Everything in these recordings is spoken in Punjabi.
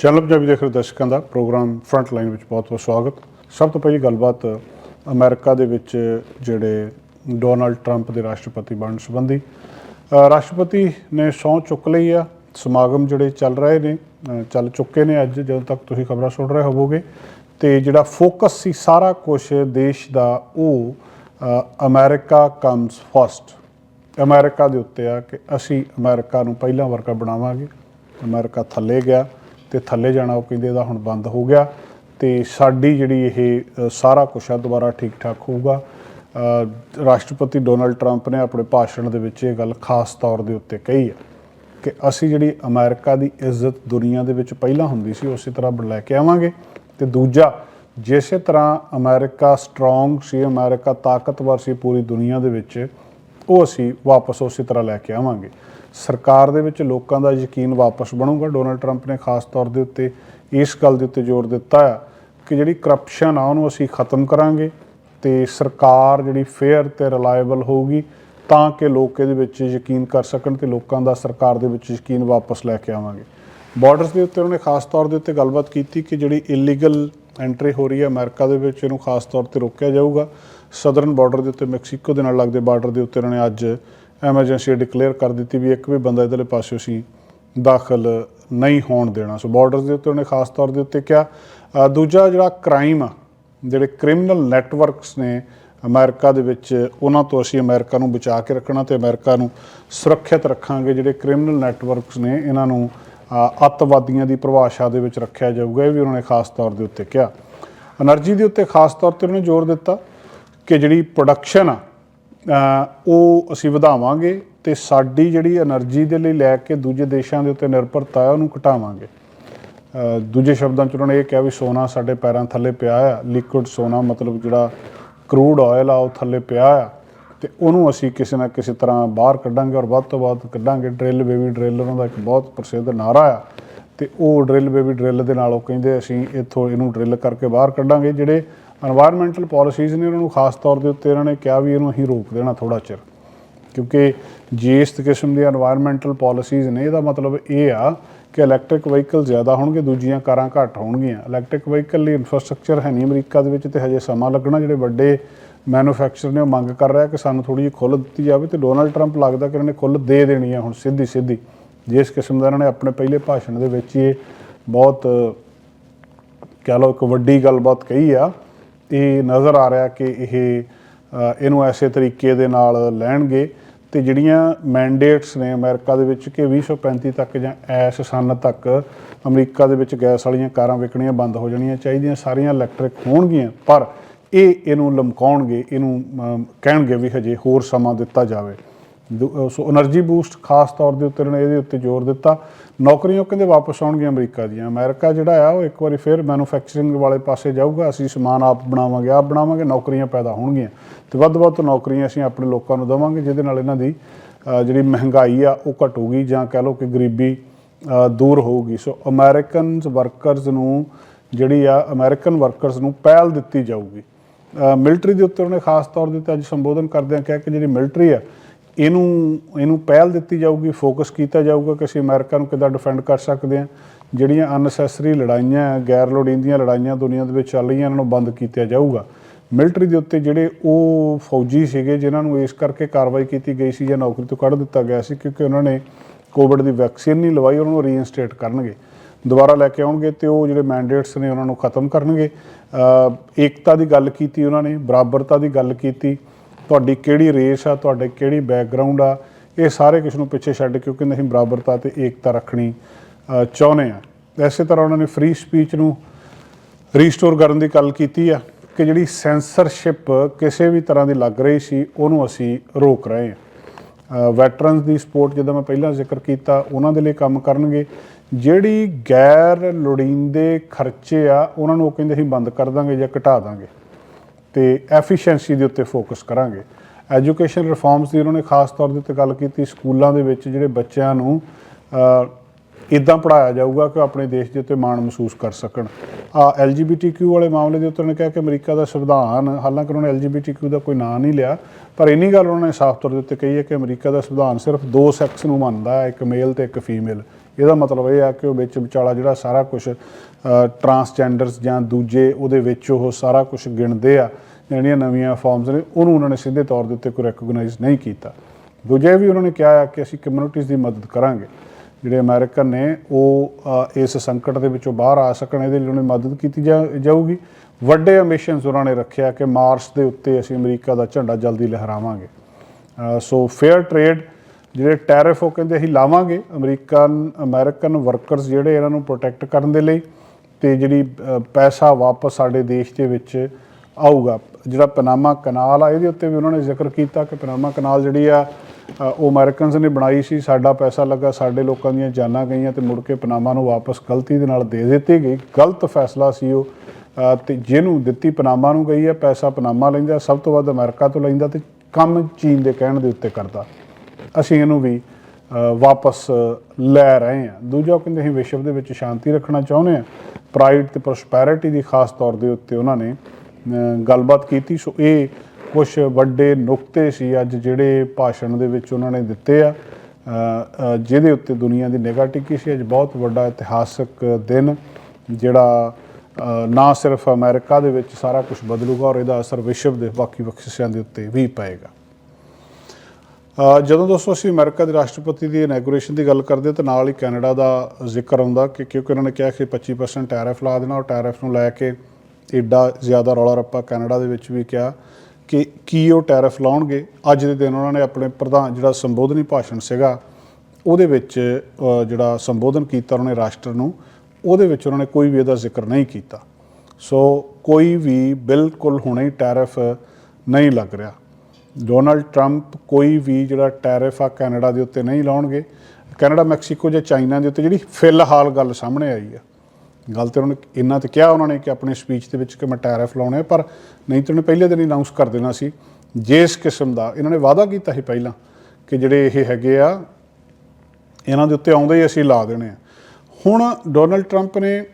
ਚੈਨਲ ਪੰਜਾਬੀ ਦੇਖ ਰਹੇ ਦਰਸ਼ਕਾਂ ਦਾ ਪ੍ਰੋਗਰਾਮ ਫਰੰਟ ਲਾਈਨ ਵਿੱਚ ਬਹੁਤ-ਬਹੁਤ ਸਵਾਗਤ। ਸਭ ਤੋਂ ਪਹਿਲੀ ਗੱਲਬਾਤ ਅਮਰੀਕਾ ਦੇ ਵਿੱਚ ਜਿਹੜੇ ਡੋਨਲਡ ਟਰੰਪ ਦੇ ਰਾਸ਼ਟਰਪਤੀ ਬਣਨ ਸੰਬੰਧੀ। ਰਾਸ਼ਟਰਪਤੀ ਨੇ ਸਹੁੰ ਚੁੱਕ ਲਈ ਆ। ਸਮਾਗਮ ਜਿਹੜੇ ਚੱਲ ਰਹੇ ਨੇ ਚੱਲ ਚੁੱਕੇ ਨੇ ਅੱਜ ਜਦੋਂ ਤੱਕ ਤੁਸੀਂ ਖਬਰਾਂ ਸੁਣ ਰਹੇ ਹੋਵੋਗੇ। ਤੇ ਜਿਹੜਾ ਫੋਕਸ ਸੀ ਸਾਰਾ ਕੁਝ ਦੇਸ਼ ਦਾ ਉਹ uh, America comes first America ਦੇ ਉੱਤੇ ਆ ਕਿ ਅਸੀਂ ਅਮਰੀਕਾ ਨੂੰ ਪਹਿਲਾਂ ਵਰਗਾ ਬਣਾਵਾਂਗੇ। ਅਮਰੀਕਾ ਥੱਲੇ ਗਿਆ। ਤੇ ਥੱਲੇ ਜਾਣਾ ਉਹ ਕਹਿੰਦੇ ਇਹਦਾ ਹੁਣ ਬੰਦ ਹੋ ਗਿਆ ਤੇ ਸਾਡੀ ਜਿਹੜੀ ਇਹ ਸਾਰਾ ਕੁਛ ਆ, ਦੁਬਾਰਾ ਠੀਕ ਠਾਕ ਹੋਊਗਾ। ਰਾਸ਼ਟਰਪਤੀ ਡੋਨਲਡ ਟਰੰਪ ਨੇ ਆਪਣੇ ਭਾਸ਼ਣ ਦੇ ਵਿੱਚ ਇਹ ਗੱਲ ਖਾਸ ਤੌਰ ਦੇ ਉੱਤੇ ਕਹੀ ਹੈ ਕਿ ਅਸੀਂ ਜਿਹੜੀ ਅਮਰੀਕਾ ਦੀ ਇੱਜ਼ਤ ਦੁਨੀਆ ਦੇ ਵਿੱਚ ਪਹਿਲਾਂ ਹੁੰਦੀ ਸੀ, ਉਸੇ ਤਰ੍ਹਾਂ ਲੈ ਕੇ ਆਵਾਂਗੇ। ਤੇ ਦੂਜਾ, ਜਿਸੇ ਤਰ੍ਹਾਂ ਅਮਰੀਕਾ ਸਟਰੋਂਗ ਸੀ, ਅਮਰੀਕਾ ਤਾਕਤਵਰ ਸੀ ਪੂਰੀ ਦੁਨੀਆ ਦੇ ਵਿੱਚ, ਉਹ ਅਸੀਂ ਵਾਪਸ ਉਸੇ ਤਰ੍ਹਾਂ ਲੈ ਕੇ ਆਵਾਂਗੇ। ਸਰਕਾਰ ਦੇ ਵਿੱਚ ਲੋਕਾਂ ਦਾ ਯਕੀਨ ਵਾਪਸ ਬਣੂਗਾ। ਡੋਨਲਡ ਟਰੰਪ ਨੇ ਖਾਸ ਤੌਰ ਦੇ ਉੱਤੇ ਇਸ ਗੱਲ ਦੇ ਉੱਤੇ ਜ਼ੋਰ ਦਿੱਤਾ ਆ ਕਿ ਜਿਹੜੀ ਕਰਪਸ਼ਨ ਆ, ਉਹਨੂੰ ਅਸੀਂ ਖਤਮ ਕਰਾਂਗੇ ਤੇ ਸਰਕਾਰ ਜਿਹੜੀ ਫੇਅਰ ਤੇ ਰਿਲਾਇਬਲ ਹੋਊਗੀ ਤਾਂ ਕਿ ਲੋਕ ਇਹਦੇ ਵਿੱਚ ਯਕੀਨ ਕਰ ਸਕਣ ਤੇ ਲੋਕਾਂ ਦਾ ਸਰਕਾਰ ਦੇ ਵਿੱਚ ਯਕੀਨ ਵਾਪਸ ਲੈ ਕੇ ਆਵਾਂਗੇ। ਬਾਰਡਰਸ ਦੇ ਉੱਤੇ ਉਹਨੇ ਖਾਸ ਤੌਰ ਦੇ ਉੱਤੇ ਗੱਲਬਾਤ ਕੀਤੀ ਕਿ ਜਿਹੜੀ ਇਲੀਗਲ ਐਂਟਰੀ ਹੋ ਰਹੀ ਹੈ ਅਮਰੀਕਾ ਦੇ ਵਿੱਚ, ਇਹਨੂੰ ਖਾਸ ਤੌਰ ਤੇ ਰੋਕਿਆ ਜਾਊਗਾ। ਸਦਰਨ ਬਾਰਡਰ ਦੇ ਉੱਤੇ ਮੈਕਸੀਕੋ ਦੇ ਨਾਲ ਲੱਗਦੇ ਬਾਰਡਰ ਦੇ ਉੱਤੇ ਉਹਨਾਂ ਨੇ ਅੱਜ ਐਮਰਜੈਂਸੀ ਡਿਕਲੇਅਰ ਕਰ ਦਿੱਤੀ ਵੀ ਇੱਕ ਵੀ ਬੰਦਾ ਇਧਰਲੇ ਪਾਸੇ ਅਸੀਂ ਦਾਖਲ ਨਹੀਂ ਹੋਣ ਦੇਣਾ। ਸੋ ਬਾਰਡਰਸ ਦੇ ਉੱਤੇ ਉਹਨੇ ਖਾਸ ਤੌਰ ਦੇ ਉੱਤੇ ਕਿਹਾ। ਦੂਜਾ ਜਿਹੜਾ ਕ੍ਰਾਈਮ ਆ, ਜਿਹੜੇ ਕ੍ਰਿਮੀਨਲ ਨੈਟਵਰਕਸ ਨੇ ਅਮਰੀਕਾ ਦੇ ਵਿੱਚ, ਉਹਨਾਂ ਤੋਂ ਅਸੀਂ ਅਮਰੀਕਾ ਨੂੰ ਬਚਾ ਕੇ ਰੱਖਣਾ ਤੇ ਅਮਰੀਕਾ ਨੂੰ ਸੁਰੱਖਿਅਤ ਰੱਖਾਂਗੇ। ਜਿਹੜੇ ਕ੍ਰਿਮੀਨਲ ਨੈਟਵਰਕਸ ਨੇ, ਇਹਨਾਂ ਨੂੰ ਅੱਤਵਾਦੀਆਂ ਦੀ ਪਰਿਭਾਸ਼ਾ ਦੇ ਵਿੱਚ ਰੱਖਿਆ ਜਾਊਗਾ, ਇਹ ਵੀ ਉਹਨਾਂ ਨੇ ਖਾਸ ਤੌਰ ਦੇ ਉੱਤੇ ਕਿਹਾ। એનર્ਜੀ ਦੇ ਉੱਤੇ ਖਾਸ ਤੌਰ ਤੇ ਉਹਨੇ ਜ਼ੋਰ ਦਿੱਤਾ ਕਿ ਜਿਹੜੀ ਪ੍ਰੋਡਕਸ਼ਨ ਆ ਉਹ ਅਸੀਂ ਵਧਾਵਾਂਗੇ ਤੇ ਸਾਡੀ ਜਿਹੜੀ એનર્ਜੀ ਦੇ ਲਈ ਲੈ ਕੇ ਦੂਜੇ ਦੇਸ਼ਾਂ ਦੇ ਉੱਤੇ ਨਿਰਭਰਤਾ ਹੈ, ਉਹਨੂੰ ਘਟਾਵਾਂਗੇ। ਦੂਜੇ ਸ਼ਬਦਾਂ ਚ ਉਹਨਾਂ ਨੇ ਇਹ ਕਿਹਾ ਵੀ ਸੋਨਾ ਸਾਡੇ ਪੈਰਾਂ ਥੱਲੇ ਪਿਆ ਆ। ਲਿਕੁਇਡ ਸੋਨਾ ਮਤਲਬ ਜਿਹੜਾ ਕਰੂਡ ਆਇਲ ਆ, ਉਹ ਥੱਲੇ ਪਿਆ ਆ। ਤੇ ਉਹਨੂੰ ਅਸੀਂ ਕਿਸੇ ਨਾ ਕਿਸੇ ਤਰ੍ਹਾਂ ਬਾਹਰ ਕੱਢਾਂਗੇ ਔਰ ਵੱਧ ਤੋਂ ਵੱਧ ਕੱਢਾਂਗੇ। ਡ੍ਰਿਲ ਬੇਬੀ ਡ੍ਰਿਲ ਉਹਨਾਂ ਦਾ ਇੱਕ ਬਹੁਤ ਪ੍ਰਸਿੱਧ ਨਾਰਾ ਆ। ਤੇ ਉਹ ਡ੍ਰਿਲ ਬੇਬੀ ਡ੍ਰਿਲ ਦੇ ਨਾਲ ਉਹ ਕਹਿੰਦੇ ਅਸੀਂ ਇੱਥੋਂ ਇਹਨੂੰ ਡ੍ਰਿਲ ਕਰਕੇ ਬਾਹਰ ਕੱਢਾਂਗੇ, ਜਿਹੜੇ এনवायरमेंटल ਪਾਲਿਸੀਜ਼ ਨੇ ਉਹਨਾਂ ਨੂੰ ਖਾਸ ਤੌਰ ਦੇ ਉੱਤੇ ਇਹਨਾਂ ਨੇ ਕਿਹਾ ਵੀ ਇਹਨੂੰ ਅਸੀਂ ਰੋਕ ਦੇਣਾ ਥੋੜਾ ਚਿਰ। ਕਿਉਂਕਿ ਜੇ ਇਸ ਕਿਸਮ ਦੀ এনवायरमेंटल ਪਾਲਿਸੀਜ਼ ਨੇ, ਇਹਦਾ ਮਤਲਬ ਇਹ ਆ ਕਿ ਇਲੈਕਟ੍ਰਿਕ ਵਹੀਕਲ ਜ਼ਿਆਦਾ ਹੋਣਗੇ, ਦੂਜੀਆਂ ਕਾਰਾਂ ਘੱਟ ਹੋਣਗੀਆਂ। ਇਲੈਕਟ੍ਰਿਕ ਵਹੀਕਲ ਲਈ ਇਨਫਰਾਸਟ੍ਰਕਚਰ ਹੈ ਨਹੀਂ ਅਮਰੀਕਾ ਦੇ ਵਿੱਚ ਤੇ ਹਜੇ ਸਮਾਂ ਲੱਗਣਾ, ਜਿਹੜੇ ਵੱਡੇ ਮੈਨੂਫੈਕਚਰ ਨੇ ਉਹ ਮੰਗ ਕਰ ਰਿਹਾ ਕਿ ਸਾਨੂੰ ਥੋੜੀ ਜਿਹੀ ਖੁੱਲ੍ਹ ਦਿੱਤੀ ਜਾਵੇ ਤੇ ਡੋਨਲਡ ਟਰੰਪ ਲੱਗਦਾ ਕਿ ਉਹਨੇ ਖੁੱਲ੍ਹ ਦੇ ਦੇਣੀ ਆ ਹੁਣ ਸਿੱਧੀ ਸਿੱਧੀ। ਜਿਸ ਕਿਸਮ ਦਾ ਇਹਨਾਂ ਨੇ ਆਪਣੇ ਪਹਿਲੇ ਭਾਸ਼ਣ ਦੇ ਵਿੱਚ ਇਹ ਬਹੁਤ, ਕਹ ਲਓ ਇੱਕ ਵੱਡੀ ਗੱਲਬਾਤ ਕਹੀ ਆ ਇਹ ਨਜ਼ਰ ਆ ਰਿਹਾ ਕਿ ਇਹ ਇਹਨੂੰ ਐਸੇ ਤਰੀਕੇ ਦੇ ਨਾਲ ਲੈਣਗੇ ਤੇ ਜਿਹੜੀਆਂ ਮੈਂਡੇਟਸ ਨੇ ਅਮਰੀਕਾ ਦੇ ਵਿੱਚ ਕਿ 2035 ਤੱਕ ਜਾਂ ਐਸ ਸਨ ਤੱਕ ਅਮਰੀਕਾ ਦੇ ਵਿੱਚ ਗੈਸ ਵਾਲੀਆਂ ਕਾਰਾਂ ਵਿਕਣੀਆਂ ਬੰਦ ਹੋ ਜਾਣੀਆਂ ਚਾਹੀਦੀਆਂ, ਸਾਰੀਆਂ ਇਲੈਕਟ੍ਰਿਕ ਹੋਣਗੀਆਂ, ਪਰ ਇਹ ਇਹਨੂੰ ਲਮਕਾਉਣਗੇ, ਇਹਨੂੰ ਕਹਿਣਗੇ ਵੀ ਹਜੇ ਹੋਰ ਸਮਾਂ ਦਿੱਤਾ ਜਾਵੇ। ਸੋ એનર્ਜੀ ਬੂਸਟ ਖਾਸ ਤੌਰ ਦੇ ਉੱਤੇ ਨੇ ਇਹਦੇ ਉੱਤੇ ਜ਼ੋਰ ਦਿੱਤਾ। ਨੌਕਰੀਆਂ ਕਹਿੰਦੇ ਵਾਪਸ ਆਉਣਗੀਆਂ ਅਮਰੀਕਾ ਦੀਆਂ। ਅਮਰੀਕਾ ਜਿਹੜਾ ਆ, ਉਹ ਇੱਕ ਵਾਰੀ ਫਿਰ ਮੈਨੂਫੈਕਚਰਿੰਗ ਵਾਲੇ ਪਾਸੇ ਜਾਊਗਾ। ਅਸੀਂ ਸਮਾਨ ਆਪ ਬਣਾਵਾਂਗੇ ਆਪ ਬਣਾਵਾਂਗੇ, ਨੌਕਰੀਆਂ ਪੈਦਾ ਹੋਣਗੀਆਂ। ਤੇ ਵੱਧ-ਵੱਧ ਨੌਕਰੀਆਂ ਅਸੀਂ ਆਪਣੇ ਲੋਕਾਂ ਨੂੰ ਦੇਵਾਂਗੇ, ਜਿਹਦੇ ਨਾਲ ਇਹਨਾਂ ਦੀ ਜਿਹੜੀ ਮਹਿੰਗਾਈ ਆ, ਉਹ ਘਟੂਗੀ ਜਾਂ ਕਹਿ ਲਓ ਕਿ ਗਰੀਬੀ ਦੂਰ ਹੋਊਗੀ। ਸੋ ਅਮਰੀਕਨਸ ਵਰਕਰਸ ਨੂੰ ਜਿਹੜੀ ਆ ਅਮਰੀਕਨ ਵਰਕਰਸ ਨੂੰ ਪਹਿਲ ਦਿੱਤੀ ਜਾਊਗੀ। ਮਿਲਟਰੀ ਦੇ ਉੱਤੇ ਉਹਨੇ ਖਾਸ ਤੌਰ ਦੇ ਉੱਤੇ ਅੱਜ ਸੰਬੋਧਨ ਕਰਦਿਆਂ ਕਿਹਾ ਕਿ ਜਿਹੜੀ ਮਿਲਟਰੀ ਆ ਇਹਨੂੰ ਇਹਨੂੰ ਪਹਿਲ ਦਿੱਤੀ ਜਾਊਗੀ, ਫੋਕਸ ਕੀਤਾ ਜਾਊਗਾ ਕਿ ਅਸੀਂ ਅਮਰੀਕਾ ਨੂੰ ਕਿੱਦਾਂ ਡਿਫੈਂਡ ਕਰ ਸਕਦੇ ਹਾਂ। ਜਿਹੜੀਆਂ ਅਨਸੈਸਰੀ ਲੜਾਈਆਂ, ਗੈਰ ਲੋੜੀਂਦੀਆਂ ਲੜਾਈਆਂ ਦੁਨੀਆ ਦੇ ਵਿੱਚ ਚੱਲ ਰਹੀਆਂ, ਇਹਨਾਂ ਨੂੰ ਬੰਦ ਕੀਤਾ ਜਾਊਗਾ। ਮਿਲਟਰੀ ਦੇ ਉੱਤੇ ਜਿਹੜੇ ਉਹ ਫੌਜੀ ਸੀਗੇ, ਜਿਨ੍ਹਾਂ ਨੂੰ ਇਸ ਕਰਕੇ ਕਾਰਵਾਈ ਕੀਤੀ ਗਈ ਸੀ ਜਾਂ ਨੌਕਰੀ ਤੋਂ ਕੱਢ ਦਿੱਤਾ ਗਿਆ ਸੀ, ਕਿਉਂਕਿ ਉਹਨਾਂ ਨੇ ਕੋਵਿਡ ਦੀ ਵੈਕਸੀਨ ਨਹੀਂ ਲਵਾਈ, ਉਹਨਾਂ ਨੂੰ ਰੀਇਨਸਟੇਟ ਕਰਨਗੇ। ਦੁਬਾਰਾ ਲੈ ਕੇ ਆਉਣਗੇ ਤੇ ਉਹ ਜਿਹੜੇ ਮੈਂਡੇਟਸ ਨੇ, ਉਹਨਾਂ ਨੂੰ ਖਤਮ ਕਰਨਗੇ। ਏਕਤਾ ਦੀ ਗੱਲ ਕੀਤੀ ਉਹਨਾਂ ਨੇ, ਬਰਾਬਰਤਾ ਦੀ ਗੱਲ ਕੀਤੀ। ਤੁਹਾਡੀ ਕਿਹੜੀ ਰੇਸ ਆ, ਤੁਹਾਡੇ ਕਿਹੜੀ ਬੈਕਗ੍ਰਾਉਂਡ ਆ, ਇਹ ਸਾਰੇ ਕਿਸ ਨੂੰ ਪਿੱਛੇ ਛੱਡ ਕੇ ਕਿਉਂਕਿ ਅਸੀਂ ਬਰਾਬਰਤਾ ਤੇ ਏਕਤਾ ਰੱਖਣੀ ਚਾਹੁੰਦੇ ਆ। ਇਸੇ ਤਰ੍ਹਾਂ ਉਹਨਾਂ ਨੇ ਫ੍ਰੀ ਸਪੀਚ ਨੂੰ ਰੀਸਟੋਰ ਕਰਨ ਦੀ ਗੱਲ ਕੀਤੀ ਆ ਕਿ ਜਿਹੜੀ ਸੈਂਸਰਸ਼ਿਪ ਕਿਸੇ ਵੀ ਤਰ੍ਹਾਂ ਦੀ ਲੱਗ ਰਹੀ ਸੀ, ਉਹਨੂੰ ਅਸੀਂ ਰੋਕ ਰਹੇ ਹਾਂ ਵੈਟਰਨਸ ਦੀ ਸਪੋਰਟ ਜਿੱਦਾਂ ਮੈਂ ਪਹਿਲਾਂ ਜ਼ਿਕਰ ਕੀਤਾ, ਉਹਨਾਂ ਦੇ ਲਈ ਕੰਮ ਕਰਨਗੇ। ਜਿਹੜੀ ਗੈਰ ਲੋੜੀਂਦੇ ਖਰਚੇ ਆ, ਉਹਨਾਂ ਨੂੰ ਉਹ ਕਹਿੰਦੇ ਅਸੀਂ ਬੰਦ ਕਰ ਦਾਂਗੇ ਜਾਂ ਘਟਾ ਦਾਂਗੇ। ਤੇ ਐਫੀਸ਼ੀਐਂਸੀ ਦੇ ਉੱਤੇ ਫੋਕਸ ਕਰਾਂਗੇ। ਐਜੂਕੇਸ਼ਨ ਰਿਫਾਰਮਸ ਦੀ ਉਹਨਾਂ ਨੇ ਖਾਸ ਤੌਰ ਦੇ ਉੱਤੇ ਗੱਲ ਕੀਤੀ, ਸਕੂਲਾਂ ਦੇ ਵਿੱਚ ਜਿਹੜੇ ਬੱਚਿਆਂ ਨੂੰ ਇਦਾਂ ਪੜਾਇਆ ਜਾਊਗਾ ਕਿ ਉਹ ਆਪਣੇ ਦੇਸ਼ ਦੇ ਉੱਤੇ ਮਾਣ ਮਹਿਸੂਸ ਕਰ ਸਕਣ। ਆ ਐਲਜੀਬੀਟੀਕਿਊ ਵਾਲੇ ਮਾਮਲੇ ਦੇ ਉੱਤੇ ਉਹਨੇ ਕਿਹਾ ਕਿ ਅਮਰੀਕਾ ਦਾ ਸੰਵਿਧਾਨ, ਹਾਲਾਂਕਿ ਉਹਨਾਂ ਨੇ ਐਲਜੀਬੀਟੀਕਿਊ ਦਾ ਕੋਈ ਨਾਂ ਨਹੀਂ ਲਿਆ, ਪਰ ਇੰਨੀ ਗੱਲ ਉਹਨਾਂ ਨੇ ਸਾਫ਼ ਤੌਰ ਦੇ ਉੱਤੇ ਕਹੀ ਹੈ ਕਿ ਅਮਰੀਕਾ ਦਾ ਸੰਵਿਧਾਨ ਸਿਰਫ ਦੋ ਸੈਕਸ ਨੂੰ ਮੰਨਦਾ ਹੈ, ਇੱਕ ਮੇਲ ਤੇ ਇੱਕ ਫੀਮੇਲ ਇਹਦਾ ਮਤਲਬ ਇਹ ਆ ਕਿ ਉਹ ਵਿੱਚ ਵਿਚਾਲਾ ਜਿਹੜਾ ਸਾਰਾ ਕੁਝ ਟਰਾਂਸਜੈਂਡਰਸ ਜਾਂ ਦੂਜੇ ਉਹਦੇ ਵਿੱਚ ਉਹ ਸਾਰਾ ਕੁਝ ਗਿਣਦੇ ਆ, ਜਿਹੜੀਆਂ ਨਵੀਆਂ ਫਾਰਮਸ ਨੇ, ਉਹਨੂੰ ਉਹਨਾਂ ਨੇ ਸਿੱਧੇ ਤੌਰ ਦੇ ਉੱਤੇ ਕੋਈ ਰੈਕਗਨਾਈਜ਼ ਨਹੀਂ ਕੀਤਾ। ਦੂਜੇ ਵੀ ਉਹਨਾਂ ਨੇ ਕਿਹਾ ਆ ਕਿ ਅਸੀਂ ਕਮਿਊਨਿਟੀਜ਼ ਦੀ ਮਦਦ ਕਰਾਂਗੇ। ਜਿਹੜੇ ਅਮਰੀਕਨ ਨੇ, ਉਹ ਇਸ ਸੰਕਟ ਦੇ ਵਿੱਚੋਂ ਬਾਹਰ ਆ ਸਕਣ, ਇਹਦੇ ਲਈ ਉਹਨਾਂ ਦੀ ਮਦਦ ਕੀਤੀ ਜਾਊਗੀ। ਵੱਡੇ ਐਂਬੀਸ਼ਨਸ ਉਹਨਾਂ ਨੇ ਰੱਖਿਆ ਕਿ ਮਾਰਸ ਦੇ ਉੱਤੇ ਅਸੀਂ ਅਮਰੀਕਾ ਦਾ ਝੰਡਾ ਜਲਦੀ ਲਹਿਰਾਵਾਂਗੇ। ਸੋ ਫੇਅਰ ਟ੍ਰੇਡ ਜਿਹੜੇ ਟੈਰਿਫ ਉਹ ਕਹਿੰਦੇ ਅਸੀਂ ਲਾਵਾਂਗੇ ਅਮਰੀਕਨ ਅਮਰੀਕਨ ਵਰਕਰਸ ਜਿਹੜੇ ਇਹਨਾਂ ਨੂੰ ਪ੍ਰੋਟੈਕਟ ਕਰਨ ਦੇ ਲਈ ਤੇ ਜਿਹੜੀ ਪੈਸਾ ਵਾਪਸ ਸਾਡੇ ਦੇਸ਼ ਦੇ ਵਿੱਚ ਆਊਗਾ। ਜਿਹੜਾ ਪਨਾਮਾ ਕਨਾਲ ਆ ਇਹਦੇ ਉੱਤੇ ਵੀ ਉਹਨਾਂ ਨੇ ਜ਼ਿਕਰ ਕੀਤਾ ਕਿ ਪਨਾਮਾ ਕਨਾਲ ਜਿਹੜੀ ਆ ਉਹ ਅਮਰੀਕਨਸ ਨੇ ਬਣਾਈ ਸੀ ਸਾਡਾ ਪੈਸਾ ਲੱਗਾ ਸਾਡੇ ਲੋਕਾਂ ਦੀਆਂ ਜਾਨਾਂ ਗਈਆਂ ਤੇ ਮੁੜ ਕੇ ਪਨਾਮਾ ਨੂੰ ਵਾਪਸ ਗਲਤੀ ਦੇ ਨਾਲ ਦੇ ਦਿੱਤੀ ਗਈ ਗਲਤ ਫੈਸਲਾ ਸੀ ਉਹ ਅ, ਤੇ ਜਿਹਨੂੰ ਦਿੱਤੀ ਪਨਾਮਾ ਨੂੰ ਗਈ ਹੈ ਪੈਸਾ ਪਨਾਮਾ ਲੈਂਦਾ ਸਭ ਤੋਂ ਵੱਧ ਅਮਰੀਕਾ ਤੋਂ ਲੈਂਦਾ ਤੇ ਕੰਮ ਚੀਨ ਦੇ ਕਹਿਣ ਦੇ ਉੱਤੇ ਕਰਦਾ। ਅਸੀਂ ਇਹਨੂੰ ਵੀ ਵਾਪਸ ਲੈ ਰਹੇ ਹਾਂ। ਦੂਜਾ ਉਹ ਕਹਿੰਦੇ ਅਸੀਂ ਵਿਸ਼ਵ ਦੇ ਵਿੱਚ ਸ਼ਾਂਤੀ ਰੱਖਣਾ ਚਾਹੁੰਦੇ ਹਾਂ। ਪ੍ਰਾਈਡ ਤੇ ਪ੍ਰੋਸਪੈਰਿਟੀ ਦੀ ਖਾਸ ਤੌਰ ਦੇ ਉੱਤੇ ਉਹਨਾਂ ਨੇ ਗੱਲਬਾਤ ਕੀਤੀ। ਸੋ ਇਹ ਕੁਝ ਵੱਡੇ ਨੁਕਤੇ ਸੀ ਅੱਜ ਜਿਹੜੇ ਭਾਸ਼ਣ ਦੇ ਵਿੱਚ ਉਹਨਾਂ ਨੇ ਦਿੱਤੇ ਆ। ਜਿਹਦੇ ਉੱਤੇ ਦੁਨੀਆ ਦੀ ਨਿਗਾਹ ਟਿੱਕੀ ਸੀ। ਅੱਜ ਬਹੁਤ ਵੱਡਾ ਇਤਿਹਾਸਕ ਦਿਨ, ਜਿਹੜਾ ਨਾ ਸਿਰਫ ਅਮਰੀਕਾ ਦੇ ਵਿੱਚ ਸਾਰਾ ਕੁਝ ਬਦਲੂਗਾ ਔਰ ਇਹਦਾ ਅਸਰ ਵਿਸ਼ਵ ਦੇ ਬਾਕੀ ਬਖਸ਼ਿਸ਼ਾਂ ਦੇ ਉੱਤੇ ਵੀ ਪਏਗਾ। ਜਦੋਂ ਦੋਸਤੋ ਅਸੀਂ ਅਮਰੀਕਾ ਦੇ ਰਾਸ਼ਟਰਪਤੀ ਦੀ ਇਨੈਗੋਰੇਸ਼ਨ ਦੀ ਗੱਲ ਕਰਦੇ ਤਾਂ ਨਾਲ ਹੀ ਕੈਨੇਡਾ ਦਾ ਜ਼ਿਕਰ ਆਉਂਦਾ ਕਿ ਕਿਉਂਕਿ ਉਹਨਾਂ ਨੇ ਕਿਹਾ ਕਿ 25% ਟੈਰਿਫ ਲਾ ਦੇਣਾ ਔਰ ਟੈਰਿਫ ਨੂੰ ਲੈ ਕੇ ਏਡਾ ਜ਼ਿਆਦਾ ਰੌਲਾ ਰੱਪਾ ਕੈਨੇਡਾ ਦੇ ਵਿੱਚ ਵੀ ਕਿਹਾ ਕਿ ਕੀ ਉਹ ਟੈਰਿਫ ਲਾਉਣਗੇ। ਅੱਜ ਦੇ ਦਿਨ ਉਹਨਾਂ ਨੇ ਆਪਣੇ ਪ੍ਰਧਾਨ, ਜਿਹੜਾ ਸੰਬੋਧਨੀ ਭਾਸ਼ਣ ਸੀਗਾ, ਉਹਦੇ ਵਿੱਚ ਜਿਹੜਾ ਸੰਬੋਧਨ ਕੀਤਾ ਉਹਨਾਂ ਨੇ ਰਾਸ਼ਟਰ ਨੂੰ, ਉਹਦੇ ਵਿੱਚ ਉਹਨਾਂ ਨੇ ਕੋਈ ਵੀ ਇਹਦਾ ਜ਼ਿਕਰ ਨਹੀਂ ਕੀਤਾ। ਸੋ ਕੋਈ ਵੀ ਬਿਲਕੁਲ ਹੁਣੇ ਟੈਰਿਫ ਨਹੀਂ ਲੱਗ ਰਿਹਾ। ਡੋਨਲਡ ਟਰੰਪ ਕੋਈ ਵੀ ਜਿਹੜਾ ਟੈਰਿਫ ਆ ਕੈਨੇਡਾ ਦੇ ਉੱਤੇ ਨਹੀਂ ਲਾਉਣਗੇ। ਕੈਨੇਡਾ ਮੈਕਸੀਕੋ ਜਾਂ ਚਾਈਨਾ ਦੇ ਉੱਤੇ ਜਿਹੜੀ ਫਿਲਹਾਲ ਗੱਲ ਸਾਹਮਣੇ ਆਈ ਆ। ਗੱਲ ਤੇ ਉਹਨਾਂ ਨੇ ਇੰਨਾ ਤੇ ਕਿਹਾ ਉਹਨਾਂ ਨੇ ਕਿ ਆਪਣੇ ਸਪੀਚ ਦੇ ਵਿੱਚ ਕਿ ਮੈਂ ਟੈਰਿਫ ਲਾਉਣੇ ਆ, ਪਰ ਨਹੀਂ ਤਾਂ ਉਹਨੇ ਪਹਿਲੇ ਦਿਨ ਹੀ ਅਨਾਉਂਸ ਕਰ ਦੇਣਾ ਸੀ। ਜਿਸ ਕਿਸਮ ਦਾ ਇਹਨਾਂ ਨੇ ਵਾਅਦਾ ਕੀਤਾ ਸੀ ਪਹਿਲਾਂ ਕਿ ਜਿਹੜੇ ਇਹ ਹੈਗੇ ਆ ਇਹਨਾਂ ਦੇ ਉੱਤੇ ਆਉਂਦੇ ਹੀ ਅਸੀਂ ਲਾ ਦੇਣੇ ਆ। ਹੁਣ ਡੋਨਲਡ ਟਰੰਪ ਨੇ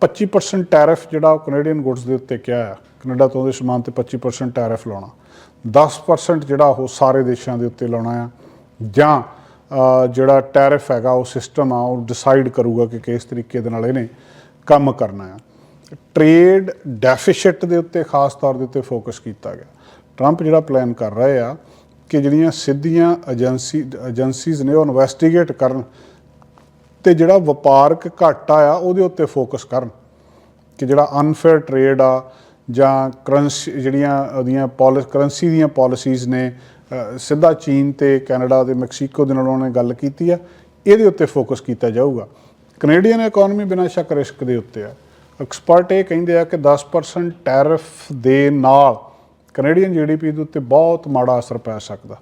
25% ਟੈਰਿਫ ਜਿਹੜਾ ਉਹ ਕੈਨੇਡੀਅਨ ਗੁੱਡਸ ਦੇ ਉੱਤੇ ਕਿਹਾ ਆ। ਕੈਨੇਡਾ ਤੋਂ ਉਹਦੇ ਸਮਾਨ ਤੇ 25% ਟੈਰਿਫ ਲਾਉਣਾ। 10% ਜਿਹੜਾ ਉਹ ਸਾਰੇ ਦੇਸ਼ਾਂ ਦੇ ਉੱਤੇ ਲਾਉਣਾ ਆ। ਜਾਂ ਜਿਹੜਾ ਟੈਰਿਫ ਹੈਗਾ, ਉਹ ਸਿਸਟਮ ਆ, ਉਹ ਡਿਸਾਈਡ ਕਰੂਗਾ ਕਿ ਕਿਸ ਤਰੀਕੇ ਦੇ ਨਾਲ ਇਹਨੇ ਕੰਮ ਕਰਨਾ ਆ। ਟ੍ਰੇਡ ਡੈਫਿਸਿਟ ਦੇ ਉੱਤੇ ਖਾਸ ਤੌਰ ਦੇ ਉੱਤੇ ਫੋਕਸ ਕੀਤਾ ਗਿਆ। ਟਰੰਪ ਜਿਹੜਾ ਪਲਾਨ ਕਰ ਰਹੇ ਆ ਕਿ ਜਿਹੜੀਆਂ ਸਿੱਧੀਆਂ ਏਜੰਸੀ ਏਜੰਸੀਜ਼ ਨੇ ਉਹ ਇਨਵੈਸਟੀਗੇਟ ਕਰਨ ਤੇ ਜਿਹੜਾ ਵਪਾਰਕ ਘਾਟਾ ਆ, ਉਹਦੇ ਉੱਤੇ ਫੋਕਸ ਕਰਨ। ਕਿ ਜਿਹੜਾ ਅਨਫੇਅਰ ਟ੍ਰੇਡ ਆ ਜਾਂ ਕਰੰਸੀ ਜਿਹੜੀਆਂ ਉਹਦੀਆਂ ਪਾਲਿਸ ਕਰੰਸੀ ਦੀਆਂ ਪਾਲਿਸੀਜ਼ ਨੇ ਸਿੱਧਾ ਚੀਨ ਤੇ ਕੈਨੇਡਾ ਤੇ ਮੈਕਸੀਕੋ ਦੇ ਨਾਲ ਉਹਨਾਂ ਨੇ ਗੱਲ ਕੀਤੀ ਆ, ਇਹਦੇ ਉੱਤੇ ਫੋਕਸ ਕੀਤਾ ਜਾਊਗਾ। ਕੈਨੇਡੀਅਨ ਇਕਨੋਮੀ ਬਿਨਾਂ ਸ਼ੱਕ ਰਿਸਕ ਦੇ ਉੱਤੇ ਆ। ਐਕਸਪਰਟ ਇਹ ਕਹਿੰਦੇ ਆ ਕਿ 10% ਟੈਰਿਫ ਦੇ ਨਾਲ ਕੈਨੇਡੀਅਨ ਜੀਡੀਪੀ ਦੇ ਉੱਤੇ ਬਹੁਤ ਮਾੜਾ ਅਸਰ ਪੈ ਸਕਦਾ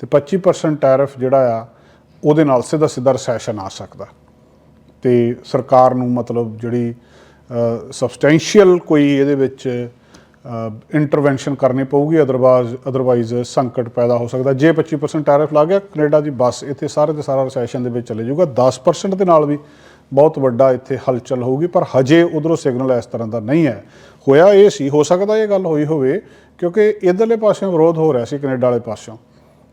ਤੇ 25% ਟੈਰਿਫ ਜਿਹੜਾ ਆ, ਉਹਦੇ ਨਾਲ ਸਿੱਧਾ ਸਿੱਧਾ ਰੈਸੈਸ਼ਨ ਆ ਸਕਦਾ। ਤੇ ਸਰਕਾਰ ਨੂੰ ਮਤਲਬ ਜਿਹੜੀ ਸਬਸਟੈਂਸ਼ੀਅਲ ਕੋਈ ਇਹਦੇ ਵਿੱਚ ਇੰਟਰਵੈਂਸ਼ਨ ਕਰਨੀ ਪਊਗੀ ਅਦਰਵਾਇਜ਼ ਅਦਰਵਾਈਜ਼ ਸੰਕਟ ਪੈਦਾ ਹੋ ਸਕਦਾ। ਜੇ 25% ਟੈਰਿਫ ਲਾ ਗਿਆ, ਕੈਨੇਡਾ ਦੀ ਬੱਸ ਇੱਥੇ ਸਾਰੇ ਦੇ ਸਾਰਾ ਰੈਸੈਸ਼ਨ ਦੇ ਵਿੱਚ ਚਲੇ ਜਾਊਗਾ। 10% ਦੇ ਨਾਲ ਵੀ ਬਹੁਤ ਵੱਡਾ ਇੱਥੇ ਹਲਚਲ ਹੋਊਗੀ, ਪਰ ਹਜੇ ਉਧਰੋਂ ਸਿਗਨਲ ਇਸ ਤਰ੍ਹਾਂ ਦਾ ਨਹੀਂ ਹੈ। ਹੋਇਆ ਇਹ ਸੀ, ਹੋ ਸਕਦਾ ਇਹ ਗੱਲ ਹੋਈ ਹੋਵੇ, ਕਿਉਂਕਿ ਇਧਰਲੇ ਪਾਸਿਓਂ ਵਿਰੋਧ ਹੋ ਰਿਹਾ ਸੀ ਕੈਨੇਡਾ ਵਾਲੇ ਪਾਸਿਓਂ।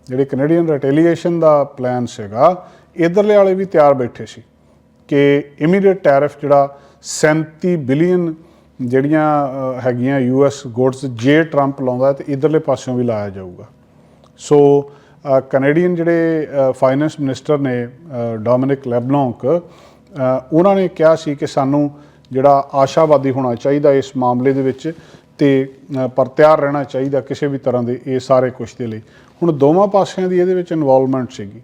ਜਿਹੜੇ ਕੈਨੇਡੀਅਨ ਰਿਟੈਲੀਏਸ਼ਨ ਦਾ ਪਲਾਨ ਸੀਗਾ, ਇਧਰਲੇ ਵਾਲੇ ਵੀ ਤਿਆਰ ਬੈਠੇ ਸੀ ਕਿ ਇਮੀਡੀਏਟ ਟੈਰਿਫ ਜਿਹੜਾ 37 ਬਿਲੀਅਨ ਜਿਹੜੀਆਂ ਅ, ਹੈਗੀਆਂ ਯੂਐਸ ਗੁੱਡਸ ਜੇ ਟਰੰਪ ਲਾਉਂਦਾ ਤੇ ਇਧਰਲੇ ਪਾਸਿਓਂ ਵੀ ਲਾਇਆ ਜਾਊਗਾ। ਸੋ ਕੈਨੇਡੀਅਨ ਜਿਹੜੇ ਫਾਈਨੈਂਸ ਮਿਨਿਸਟਰ ਨੇ ਅ, ਡੋਮਿਨਿਕ ਲੈਬਲੌਂਕ ਉਹਨਾਂ ਨੇ ਕਿਹਾ ਸੀ ਕਿ ਸਾਨੂੰ ਜਿਹੜਾ ਆਸ਼ਾਵਾਦੀ ਹੋਣਾ ਚਾਹੀਦਾ ਇਸ ਮਾਮਲੇ ਦੇ ਵਿੱਚ ਤੇ ਅ, ਪਰ ਤਿਆਰ ਰਹਿਣਾ ਚਾਹੀਦਾ ਕਿਸੇ ਵੀ ਤਰ੍ਹਾਂ ਦੇ ਇਹ ਸਾਰੇ ਕੁਛ ਦੇ ਲਈ। ਹੁਣ ਦੋਵਾਂ ਪਾਸਿਆਂ ਦੀ ਇਹਦੇ ਵਿੱਚ ਇਨਵੋਲਵਮੈਂਟ ਸੀਗੀ।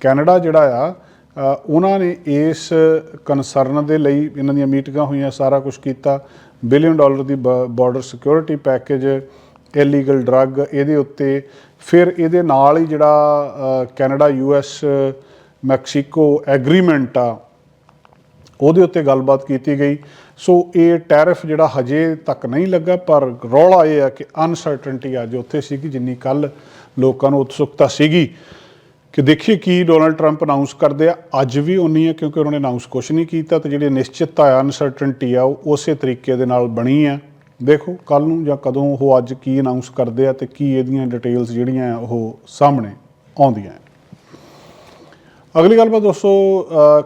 ਕੈਨੇਡਾ ਜਿਹੜਾ ਆ ਉਹਨਾਂ ਨੇ ਇਸ ਕਨਸਰਨ ਦੇ ਲਈ ਇਹਨਾਂ ਦੀਆਂ ਮੀਟਿੰਗਾਂ ਹੋਈਆਂ ਸਾਰਾ ਕੁਝ ਕੀਤਾ। ਬਿਲੀਅਨ ਡਾਲਰ ਦੀ border security package illegal drug ਇਹਦੇ ਉੱਤੇ। ਫਿਰ ਇਹਦੇ ਨਾਲ ਹੀ ਜਿਹੜਾ ਅ, ਕੈਨੇਡਾ ਯੂਐਸ ਮੈਕਸੀਕੋ ਐਗਰੀਮੈਂਟ ਆ ਉਹਦੇ ਉੱਤੇ ਗੱਲਬਾਤ ਕੀਤੀ ਗਈ। ਸੋ ਇਹ ਟੈਰਿਫ ਜਿਹੜਾ ਹਜੇ ਤੱਕ ਨਹੀਂ ਲੱਗਾ ਪਰ ਰੌਲਾ ਇਹ ਆ ਕਿ ਅਨਸਰਟਨਟੀ ਅੱਜ ਉੱਥੇ ਸੀਗੀ ਜਿੰਨੀ ਕੱਲ ਲੋਕਾਂ ਨੂੰ ਉਤਸੁਕਤਾ ਸੀਗੀ। ਕਿ ਦੇਖੀਏ ਕੀ ਡੋਨਲਡ ਟਰੰਪ ਅਨਾਉਂਸ ਕਰਦੇ ਆ। ਅੱਜ ਵੀ ਉਨੀ ਹੈ ਕਿਉਂਕਿ ਉਹਨਾਂ ਨੇ ਅਨਾਉਂਸ ਕੁਝ ਨਹੀਂ ਕੀਤਾ ਤੇ ਜਿਹੜੀ ਨਿਸ਼ਚਿਤਤਾ ਆ ਅਨਸਰਟਨਟੀ ਆ, ਉਹ ਉਸੇ ਤਰੀਕੇ ਦੇ ਨਾਲ ਬਣੀ ਆ। ਦੇਖੋ ਕੱਲ ਨੂੰ ਜਾਂ ਕਦੋਂ ਉਹ ਅੱਜ ਕੀ ਅਨਾਉਂਸ ਕਰਦੇ ਆ ਤੇ ਕੀ ਇਹਦੀਆਂ ਡਿਟੇਲਸ ਜਿਹੜੀਆਂ ਉਹ ਸਾਹਮਣੇ ਆਉਂਦੀਆਂ ਅਗਲੀ ਗੱਲਬਾਤ ਦੋਸਤੋ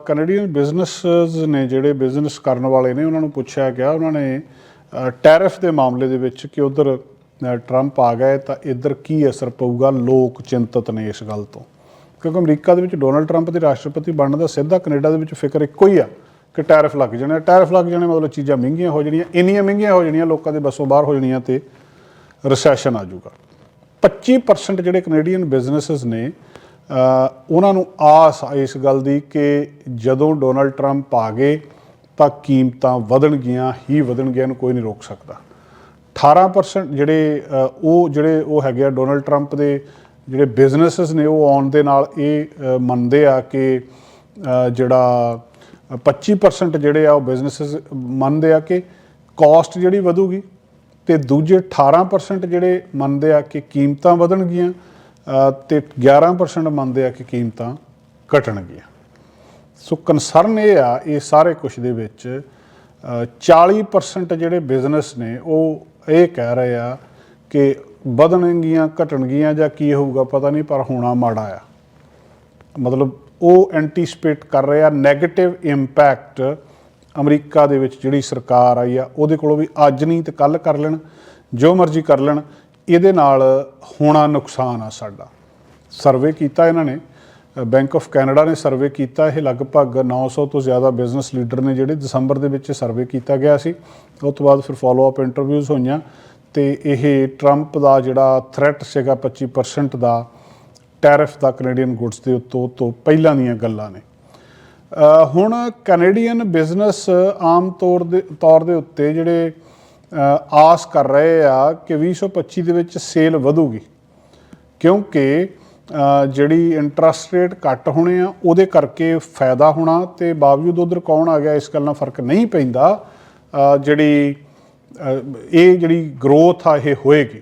ਕੈਨੇਡੀਅਨ ਬਿਜ਼ਨੈਸਸ ਨੇ ਜਿਹੜੇ ਬਿਜ਼ਨਸ ਕਰਨ ਵਾਲੇ ਨੇ, ਉਹਨਾਂ ਨੂੰ ਪੁੱਛਿਆ ਗਿਆ, ਉਹਨਾਂ ਨੇ ਟੈਰਿਫ ਦੇ ਮਾਮਲੇ ਦੇ ਵਿੱਚ ਕਿ ਉਧਰ ਟਰੰਪ ਆ ਗਏ ਤਾਂ ਇੱਧਰ ਕੀ ਅਸਰ ਪਊਗਾ, ਲੋਕ ਚਿੰਤਤ ਨੇ ਇਸ ਗੱਲ ਤੋਂ। ਕਿਉਂਕਿ ਅਮਰੀਕਾ ਦੇ ਵਿੱਚ ਡੋਨਲਡ ਟਰੰਪ ਦੇ ਰਾਸ਼ਟਰਪਤੀ ਬਣਨ ਦਾ ਸਿੱਧਾ ਕੈਨੇਡਾ ਦੇ ਵਿੱਚ ਫਿਕਰ ਇੱਕੋ ਹੀ ਆ ਕਿ ਟੈਰਿਫ ਲੱਗ ਜਾਣੇ ਟੈਰਿਫ ਲੱਗ ਜਾਣੇ ਮਤਲਬ ਚੀਜ਼ਾਂ ਮਹਿੰਗੀਆਂ ਹੋ ਜਾਣੀਆਂ, ਇੰਨੀਆਂ ਮਹਿੰਗੀਆਂ ਹੋ ਜਾਣੀਆਂ, ਲੋਕਾਂ ਦੇ ਬਸੋਂ ਬਾਹਰ ਹੋ ਜਾਣੀਆਂ ਤੇ ਰਿਸੈਸ਼ਨ ਆ ਜਾਊਗਾ। 25% ਜਿਹੜੇ ਕੈਨੇਡੀਅਨ ਬਿਜ਼ਨੈਸਸ ਨੇ ਉਹਨਾਂ ਨੂੰ ਆਸ ਆ ਇਸ ਗੱਲ ਦੀ ਕਿ ਜਦੋਂ ਡੋਨਲਡ ਟਰੰਪ ਆ ਗਏ ਤਾਂ ਕੀਮਤਾਂ ਵਧਣਗੀਆਂ, ਹੀ ਵਧਣਗੀਆਂ ਨੂੰ ਕੋਈ ਨਹੀਂ ਰੋਕ ਸਕਦਾ। 18% ਜਿਹੜੇ ਉਹ ਜਿਹੜੇ ਉਹ ਹੈਗੇ ਆ ਡੋਨਲਡ ਟਰੰਪ ਦੇ ਜਿਹੜੇ ਬਿਜ਼ਨੈਸਸ ਨੇ ਉਹ ਆਉਣ ਦੇ ਨਾਲ ਇਹ ਮੰਨਦੇ ਆ ਕਿ ਜਿਹੜਾ 25% ਜਿਹੜੇ ਆ ਉਹ ਬਿਜ਼ਨੈਸਸ ਮੰਨਦੇ ਆ ਕਿ ਕਾਸਟ ਜਿਹੜੀ ਵਧੂਗੀ ਤੇ ਦੂਜੇ 18% ਜਿਹੜੇ ਮੰਨਦੇ ਆ ਕਿ ਕੀਮਤਾਂ ਵਧਣਗੀਆਂ ਅ, ਤੇ 11% ਮੰਨਦੇ ਆ ਕਿ ਕੀਮਤਾਂ ਘਟਣਗੀਆਂ। ਸੋ ਕਨਸਰਨ ਇਹ ਆ ਇਹ ਸਾਰੇ ਕੁਝ ਦੇ ਵਿੱਚ ਅ, 40% ਜਿਹੜੇ ਬਿਜ਼ਨਸ ਨੇ ਉਹ ਇਹ ਕਹਿ ਰਹੇ ਆ ਕਿ ਵਧਣਗੀਆਂ, ਘਟਣਗੀਆਂ ਜਾਂ ਕੀ ਹੋਊਗਾ ਪਤਾ ਨਹੀਂ, ਪਰ ਹੋਣਾ ਮਾੜਾ ਆ। ਮਤਲਬ ਉਹ ਐਂਟੀਸਪੇਟ ਕਰ ਰਿਹਾ ਆ 네ਗੇਟਿਵ ਇੰਪੈਕਟ ਅਮਰੀਕਾ ਦੇ ਵਿੱਚ ਜਿਹੜੀ ਸਰਕਾਰ ਆਈ ਆ, ਉਹਦੇ ਕੋਲੋਂ ਵੀ ਅੱਜ ਨਹੀਂ ਤੇ ਕੱਲ ਕਰ ਲੈਣ, ਜੋ ਮਰਜ਼ੀ ਕਰ ਲੈਣ, ਇਹਦੇ ਨਾਲ ਹੋਣਾ ਨੁਕਸਾਨ ਆ ਸਾਡਾ। ਸਰਵੇ ਕੀਤਾ ਇਹਨਾਂ ਨੇ ਬੈਂਕ ਆਫ ਕੈਨੇਡਾ ਨੇ ਸਰਵੇ ਕੀਤਾ, ਇਹ ਲਗਭਗ 900 ਤੋਂ ਜ਼ਿਆਦਾ ਬਿਜ਼ਨਸ ਲੀਡਰ ਨੇ ਜਿਹੜੇ ਦਸੰਬਰ ਦੇ ਵਿੱਚ ਸਰਵੇ ਕੀਤਾ ਗਿਆ ਸੀ। ਉਸ ਤੋਂ ਬਾਅਦ ਫਿਰ ਫਾਲੋ ਅਪ ਇੰਟਰਵਿਊਜ਼ ਹੋਈਆਂ। ਤੇ ਇਹ ਟਰੰਪ ਦਾ ਜਿਹੜਾ ਥ੍ਰੈਟ ਸੀਗਾ 25% ਦਾ ਟੈਰਿਫ ਦਾ ਕੈਨੇਡੀਅਨ ਗੁੱਡਸ ਦੇ ਉੱਤੋਂ ਤੋਂ ਪਹਿਲਾਂ ਦੀਆਂ ਗੱਲਾਂ ਨੇ। ਹੁਣ ਕੈਨੇਡੀਅਨ ਬਿਜ਼ਨਸ ਆਮ ਤੌਰ ਦੇ ਤੌਰ ਦੇ ਉੱਤੇ ਜਿਹੜੇ ਆਸ ਕਰ ਰਹੇ ਆ ਕਿ 2025 ਦੇ ਵਿੱਚ ਸੇਲ ਵਧੂਗੀ। ਕਿਉਂਕਿ ਜਿਹੜੀ ਇੰਟਰਸਟ ਰੇਟ ਘੱਟ ਹੋਣੇ ਆ, ਉਹਦੇ ਕਰਕੇ ਫਾਇਦਾ ਹੋਣਾ ਤੇ ਬਾਵਜੂਦ ਉਧਰ ਕੌਣ ਆ ਗਿਆ, ਇਸ ਗੱਲ ਨਾਲ ਫ਼ਰਕ ਨਹੀਂ ਪੈਂਦਾ। ਜਿਹੜੀ ਇਹ ਜਿਹੜੀ ਗਰੋਥ ਆ, ਇਹ ਹੋਏਗੀ।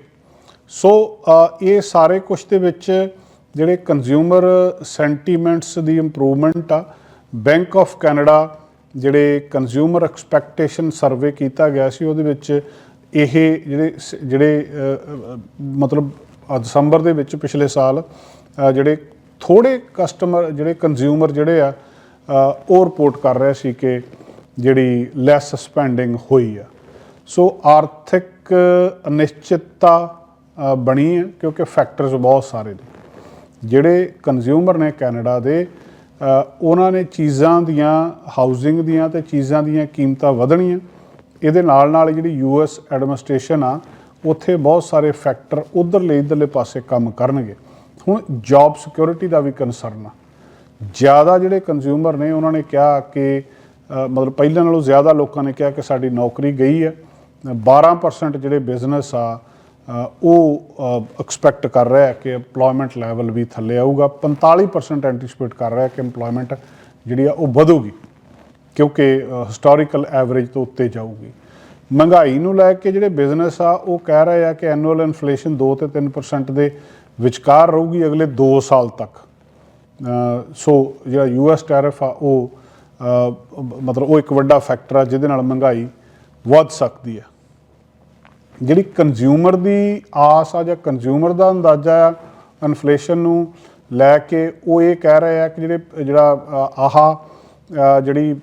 ਸੋ ਇਹ ਸਾਰੇ ਕੁਝ ਦੇ ਵਿੱਚ ਜਿਹੜੇ ਕੰਜ਼ਿਊਮਰ ਸੈਂਟੀਮੈਂਟਸ ਦੀ ਇੰਪਰੂਵਮੈਂਟ ਆ ਬੈਂਕ ਆਫ ਕੈਨੇਡਾ ਜਿਹੜੇ ਕੰਜ਼ਿਊਮਰ ਐਕਸਪੈਕਟੇਸ਼ਨ ਸਰਵੇ ਕੀਤਾ ਗਿਆ ਸੀ, ਉਹਦੇ ਵਿੱਚ ਇਹ ਜਿਹੜੇ ਸ- ਜਿਹੜੇ ਮਤਲਬ ਦਸੰਬਰ ਦੇ ਵਿੱਚ ਪਿਛਲੇ ਸਾਲ ਜਿਹੜੇ ਥੋੜੇ ਕਸਟਮਰ ਜਿਹੜੇ ਕੰਜ਼ਿਊਮਰ ਜਿਹੜੇ ਆ ਉਹ ਰਿਪੋਰਟ ਕਰ ਰਹੇ ਸੀ ਕਿ ਜਿਹੜੀ ਲੈਸ ਸਪੈਂਡਿੰਗ ਹੋਈ ਆ। ਸੋ ਆਰਥਿਕ ਅਨਿਸ਼ਚਿਤਤਾ ਬਣੀ ਹੈ ਕਿਉਂਕਿ ਫੈਕਟਰਸ ਬਹੁਤ ਸਾਰੇ ਨੇ। ਜਿਹੜੇ ਕੰਜ਼ਿਊਮਰ ਨੇ ਕੈਨੇਡਾ ਦੇ ਉਹਨਾਂ ਨੇ ਚੀਜ਼ਾਂ ਦੀਆਂ ਹਾਊਸਿੰਗ ਦੀਆਂ ਤੇ ਚੀਜ਼ਾਂ ਦੀਆਂ ਕੀਮਤਾਂ ਵਧਣੀਆਂ। ਇਹਦੇ ਨਾਲ ਨਾਲ ਜਿਹੜੀ ਯੂਐਸ ਐਡਮਿਨਿਸਟ੍ਰੇਸ਼ਨ ਆ, ਉੱਥੇ ਬਹੁਤ ਸਾਰੇ ਫੈਕਟਰ ਉਧਰਲੇ ਇਧਰਲੇ ਪਾਸੇ ਕੰਮ ਕਰਨਗੇ। ਹੁਣ ਜੌਬ ਸਿਕਿਉਰਿਟੀ ਦਾ ਵੀ ਕਨਸਰਨ ਆ। ਜ਼ਿਆਦਾ ਜਿਹੜੇ ਕੰਜ਼ਿਊਮਰ ਨੇ, ਉਹਨਾਂ ਨੇ ਕਿਹਾ ਕਿ ਮਤਲਬ ਪਹਿਲਾਂ ਨਾਲੋਂ ਜ਼ਿਆਦਾ ਲੋਕਾਂ ਨੇ ਕਿਹਾ ਕਿ ਸਾਡੀ ਨੌਕਰੀ ਗਈ ਹੈ। 12% ਜਿਹੜੇ ਬਿਜ਼ਨਸ ਆ ਉਹ ਐਕਸਪੈਕਟ ਕਰ ਰਿਹਾ ਹੈ ਕਿ EMPLOYMENT ਲੈਵਲ ਵੀ ਥੱਲੇ ਆਊਗਾ। 45% ਐਂਟੀਸਪੇਟ ਕਰ ਰਿਹਾ ਕਿ EMPLOYMENT ਜਿਹੜੀ ਆ, ਉਹ ਵਧੂਗੀ, ਕਿਉਂਕਿ ਹਿਸਟੋਰੀਕਲ ਐਵਰੇਜ ਤੋਂ ਉੱਤੇ ਜਾਊਗੀ। ਮਹਿੰਗਾਈ ਨੂੰ ਲੈ ਕੇ ਜਿਹੜੇ ਬਿਜ਼ਨਸ ਆ, ਉਹ ਕਹਿ ਰਹੇ ਆ ਕਿ ਐਨੂਅਲ ਇਨਫਲੇਸ਼ਨ 2 ਤੇ 3% ਦੇ ਵਿਚਕਾਰ ਰਹੂਗੀ ਅਗਲੇ 2 ਸਾਲ ਤੱਕ। ਸੋ ਜਿਹੜਾ ਯੂਐਸ ਟੈਰਿਫ ਆ, ਉਹ ਮਤਲਬ ਉਹ ਇੱਕ ਵੱਡਾ ਫੈਕਟਰ ਆ, ਜਿਹਦੇ ਨਾਲ ਮਹਿੰਗਾਈ ਵੱਧ ਸਕਦੀ ਹੈ। ਜਿਹੜੀ ਕੰਜ਼ਿਊਮਰ ਦੀ ਆਸ ਆ ਜਾਂ ਕੰਜ਼ਿਊਮਰ ਦਾ ਅੰਦਾਜ਼ਾ ਆ ਇਨਫਲੇਸ਼ਨ ਨੂੰ ਲੈ ਕੇ ਉਹ ਇਹ ਕਹਿ ਰਹੇ ਆ ਕਿ ਜਿਹੜੇ, ਜਿਹੜਾ ਆਹਾ ਜਿਹੜੀ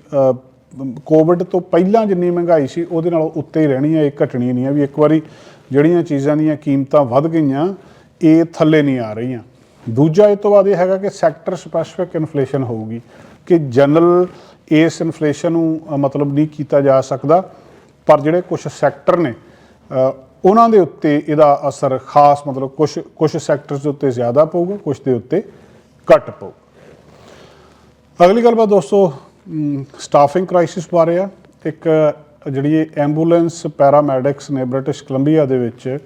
ਕੋਵਿਡ ਤੋਂ ਪਹਿਲਾਂ ਜਿੰਨੀ ਮਹਿੰਗਾਈ ਸੀ ਉਹਦੇ ਨਾਲੋਂ ਉੱਤੇ ਹੀ ਰਹਿਣੀ ਹੈ ਇਹ ਘਟਣੀ ਨਹੀਂ ਹੈ ਵੀ ਇੱਕ ਵਾਰੀ ਜਿਹੜੀਆਂ ਚੀਜ਼ਾਂ ਦੀਆਂ ਕੀਮਤਾਂ ਵੱਧ ਗਈਆਂ, ਇਹ ਥੱਲੇ ਨਹੀਂ ਆ ਰਹੀਆਂ। ਦੂਜਾ ਇਹ ਤੋਂ ਬਾਅਦ ਇਹ ਹੈਗਾ ਕਿ ਸੈਕਟਰ ਸਪੈਸੀਫਿਕ ਇਨਫਲੇਸ਼ਨ ਹੋਊਗੀ ਕਿ ਜਨਰਲ ਇਸ ਇਨਫਲੇਸ਼ਨ ਨੂੰ ਮਤਲਬ ਨਹੀਂ ਕੀਤਾ ਜਾ ਸਕਦਾ। ਪਰ ਜਿਹੜੇ ਕੁਝ ਸੈਕਟਰ ਨੇ ਉਹਨਾਂ ਦੇ ਉੱਤੇ ਇਹਦਾ ਅਸਰ ਖਾਸ ਮਤਲਬ ਕੁਝ ਕੁਝ ਸੈਕਟਰਸ ਦੇ ਉੱਤੇ ਜ਼ਿਆਦਾ ਪਊਗਾ ਕੁਝ ਦੇ ਉੱਤੇ ਘੱਟ ਪਊਗਾ। ਅਗਲੀ ਗੱਲਬਾਤ ਦੋਸਤੋ ਸਟਾਫਿੰਗ ਕ੍ਰਾਈਸਿਸ ਬਾਰੇ ਆ। ਇੱਕ ਜਿਹੜੀ ਐਂਬੂਲੈਂਸ ਪੈਰਾਮੈਡਿਕਸ ਨੇ ਬ੍ਰਿਟਿਸ਼ ਕੋਲੰਬੀਆ ਦੇ ਵਿੱਚ